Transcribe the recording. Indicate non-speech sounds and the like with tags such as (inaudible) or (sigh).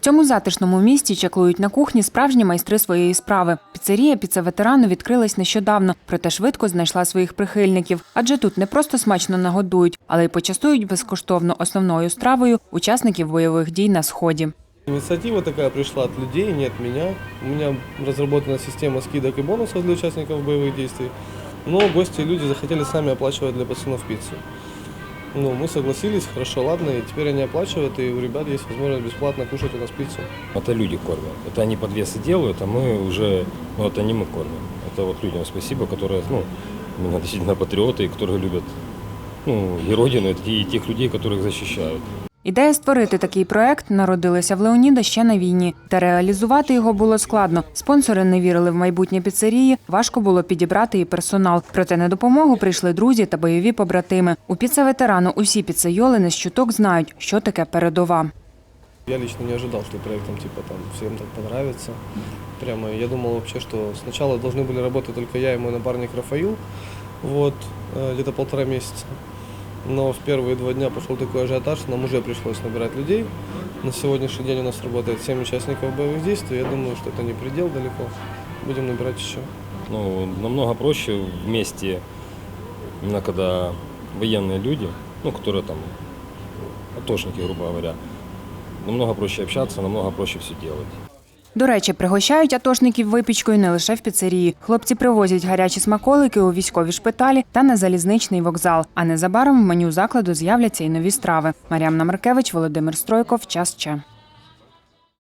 Цьому затишному місті чаклують на кухні справжні майстри своєї справи. Піцерія піца ветерану відкрилась нещодавно, проте швидко знайшла своїх прихильників. Адже тут не просто смачно нагодують, але й почастують безкоштовно основною стравою учасників бойових дій на сході. Инициатива такая пришла от людей, не от меня. У меня разработана система скидок и бонусов для участников боевых действий. Но гости и люди захотели сами оплачивать для пацанов пиццу. Ну, мы согласились, хорошо, ладно, и теперь они оплачивают, и у ребят есть возможность бесплатно кушать у нас пиццу. Это люди кормят. Это они подвесы делают, а мы уже, ну это не мы кормим. Это вот людям спасибо, которые, ну, именно действительно (laughs) патриоты, которые любят, ну, и родину, и тех людей, которых защищают. Ідея створити такий проект народилася в Леоніда ще на війні, та реалізувати його було складно. Спонсори не вірили в майбутнє піцерії, важко було підібрати і персонал. Проте на допомогу прийшли друзі та бойові побратими. У піцеветерану усі піцейоли не з чуток знають, що таке передова. Я лично не ожидал, что проектом типа там всем так понравится. Прямо я думал вообще, что сначала должны были работать только я и мой напарник Рафаил, вот, э, где-то полтора месяца. Но в первые два дня пошел такой ажиотаж, нам уже пришлось набирать людей. На сегодняшний день у нас работает 7 участников боевых действий. Я думаю, что это не предел далеко. Будем набирать еще. Ну, намного проще вместе, именно когда военные люди, ну, которые там, атошники, грубо говоря, намного проще общаться, намного проще все делать. До речі, пригощають атошників випічкою не лише в піцерії. Хлопці привозять гарячі смаколики у військові шпиталі та на залізничний вокзал. А незабаром в меню закладу з'являться і нові страви. Мар'ям Маркевич, Володимир Стройков. Час Че.